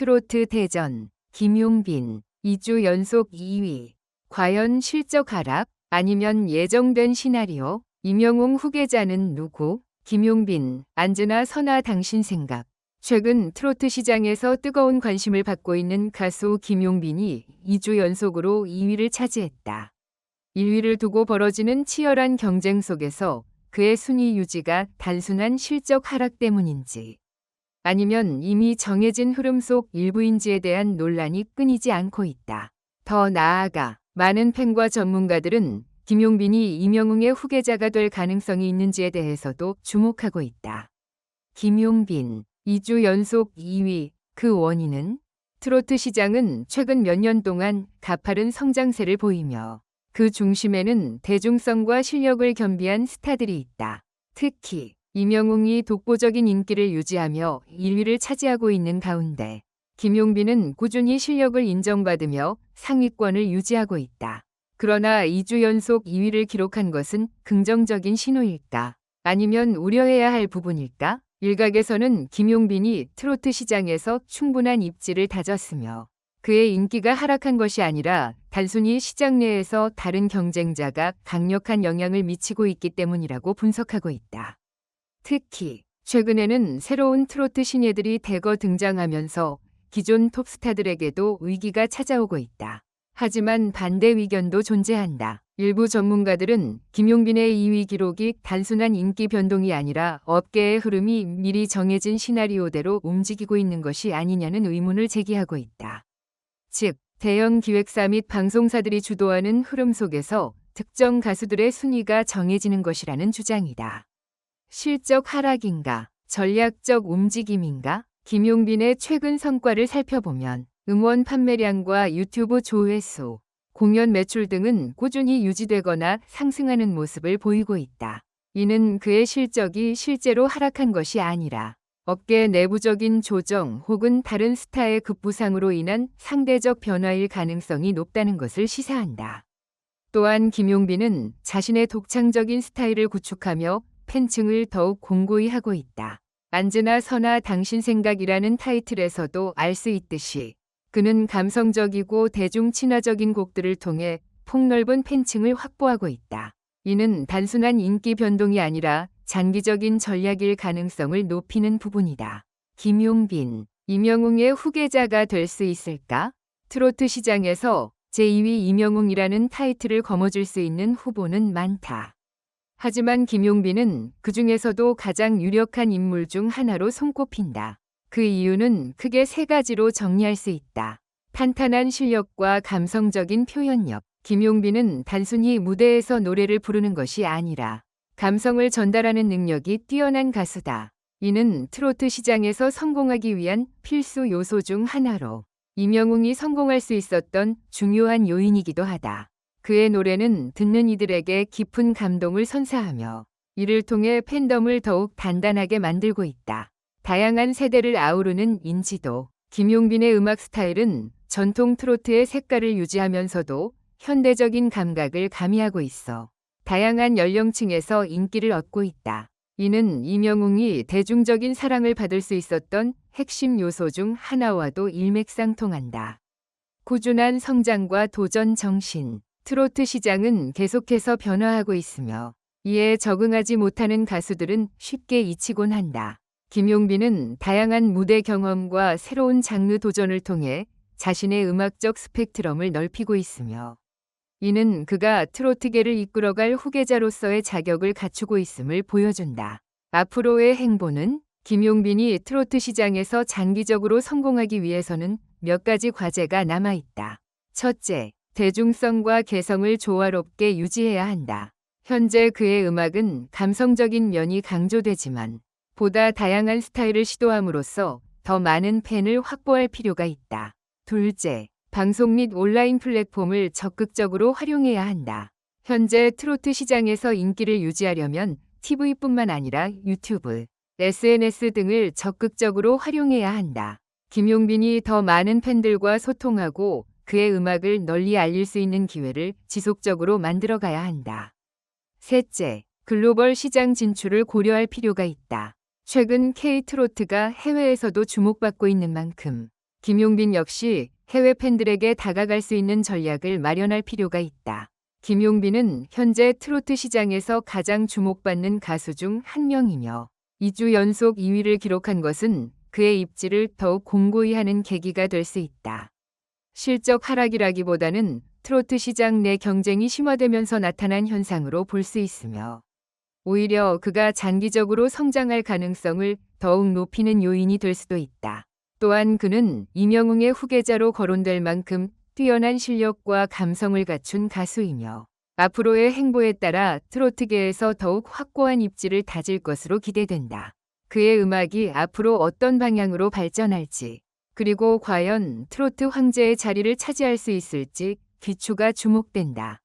트로트 대전 김용빈 2주 연속 2위. 과연 실적 하락 아니면 예정된 시나리오? 임영웅 후계자는 누구? 김용빈, 안즈나 선아 당신 생각. 최근 트로트 시장에서 뜨거운 관심을 받고 있는 가수 김용빈이 2주 연속으로 2위를 차지했다. 1위를 두고 벌어지는 치열한 경쟁 속에서 그의 순위 유지가 단순한 실적 하락 때문인지 아니면 이미 정해진 흐름 속 일부인지에 대한 논란이 끊이지 않고 있다. 더 나아가 많은 팬과 전문가들은 김용빈이 이명웅의 후계자가 될 가능성이 있는지에 대해서도 주목하고 있다. 김용빈 2주 연속 2위 그 원인은 트로트 시장은 최근 몇 년 동안 가파른 성장세를 보이며 그 중심에는 대중성과 실력을 겸비한 스타들이 있다. 특히 이명웅이 독보적인 인기를 유지하며 1위를 차지하고 있는 가운데 김용빈은 꾸준히 실력을 인정받으며 상위권을 유지하고 있다. 그러나 2주 연속 2위를 기록한 것은 긍정적인 신호일까? 아니면 우려해야 할 부분일까? 일각에서는 김용빈이 트로트 시장에서 충분한 입지를 다졌으며 그의 인기가 하락한 것이 아니라 단순히 시장 내에서 다른 경쟁자가 강력한 영향을 미치고 있기 때문이라고 분석하고 있다. 특히 최근에는 새로운 트로트 신예들이 대거 등장하면서 기존 톱스타들에게도 위기가 찾아오고 있다. 하지만 반대 의견도 존재한다. 일부 전문가들은 김용빈의 2위 기록이 단순한 인기 변동이 아니라 업계의 흐름이 미리 정해진 시나리오대로 움직이고 있는 것이 아니냐는 의문을 제기하고 있다. 즉, 대형 기획사 및 방송사들이 주도하는 흐름 속에서 특정 가수들의 순위가 정해지는 것이라는 주장이다. 실적 하락인가, 전략적 움직임인가? 김용빈의 최근 성과를 살펴보면 음원 판매량과 유튜브 조회수, 공연 매출 등은 꾸준히 유지되거나 상승하는 모습을 보이고 있다. 이는 그의 실적이 실제로 하락한 것이 아니라 업계 내부적인 조정 혹은 다른 스타의 급부상으로 인한 상대적 변화일 가능성이 높다는 것을 시사한다. 또한 김용빈은 자신의 독창적인 스타일을 구축하며 팬층을 더욱 공고히 하고 있다. 안즈나 선아 당신 생각이라는 타이틀에서도 알 수 있듯이 그는 감성적이고 대중 친화적인 곡들을 통해 폭넓은 팬층을 확보하고 있다. 이는 단순한 인기 변동이 아니라 장기적인 전략일 가능성을 높이는 부분이다. 김용빈, 이명웅의 후계자가 될 수 있을까? 트로트 시장에서 제2위 이명웅이라는 타이틀을 거머쥘 수 있는 후보는 많다. 하지만 김용빈은 그 중에서도 가장 유력한 인물 중 하나로 손꼽힌다. 그 이유는 크게 세 가지로 정리할 수 있다. 탄탄한 실력과 감성적인 표현력. 김용빈은 단순히 무대에서 노래를 부르는 것이 아니라 감성을 전달하는 능력이 뛰어난 가수다. 이는 트로트 시장에서 성공하기 위한 필수 요소 중 하나로 이명웅이 성공할 수 있었던 중요한 요인이기도 하다. 그의 노래는 듣는 이들에게 깊은 감동을 선사하며 이를 통해 팬덤을 더욱 단단하게 만들고 있다. 다양한 세대를 아우르는 인지도. 김용빈의 음악 스타일은 전통 트로트의 색깔을 유지하면서도 현대적인 감각을 가미하고 있어 다양한 연령층에서 인기를 얻고 있다. 이는 이명웅이 대중적인 사랑을 받을 수 있었던 핵심 요소 중 하나와도 일맥상통한다. 꾸준한 성장과 도전 정신. 트로트 시장은 계속해서 변화하고 있으며 이에 적응하지 못하는 가수들은 쉽게 잊히곤 한다. 김용빈은 다양한 무대 경험과 새로운 장르 도전을 통해 자신의 음악적 스펙트럼을 넓히고 있으며 이는 그가 트로트계를 이끌어갈 후계자로서의 자격을 갖추고 있음을 보여준다. 앞으로의 행보는 김용빈이 트로트 시장에서 장기적으로 성공하기 위해서는 몇 가지 과제가 남아있다. 첫째, 대중성과 개성을 조화롭게 유지해야 한다. 현재 그의 음악은 감성적인 면이 강조되지만 보다 다양한 스타일을 시도함으로써 더 많은 팬을 확보할 필요가 있다. 둘째, 방송 및 온라인 플랫폼을 적극적으로 활용해야 한다. 현재 트로트 시장에서 인기를 유지하려면 TV뿐만 아니라 유튜브, SNS 등을 적극적으로 활용해야 한다. 김용빈이 더 많은 팬들과 소통하고 그의 음악을 널리 알릴 수 있는 기회를 지속적으로 만들어 가야 한다. 셋째, 글로벌 시장 진출을 고려할 필요가 있다. 최근 K-트로트가 해외에서도 주목받고 있는 만큼 김용빈 역시 해외 팬들에게 다가갈 수 있는 전략을 마련할 필요가 있다. 김용빈은 현재 트로트 시장에서 가장 주목받는 가수 중 한 명이며 2주 연속 2위를 기록한 것은 그의 입지를 더욱 공고히 하는 계기가 될 수 있다. 실적 하락이라기보다는 트로트 시장 내 경쟁이 심화되면서 나타난 현상으로 볼 수 있으며 오히려 그가 장기적으로 성장할 가능성을 더욱 높이는 요인이 될 수도 있다. 또한 그는 이명웅의 후계자로 거론될 만큼 뛰어난 실력과 감성을 갖춘 가수이며 앞으로의 행보에 따라 트로트계에서 더욱 확고한 입지를 다질 것으로 기대된다. 그의 음악이 앞으로 어떤 방향으로 발전할지 그리고 과연 트로트 황제의 자리를 차지할 수 있을지 귀추가 주목된다.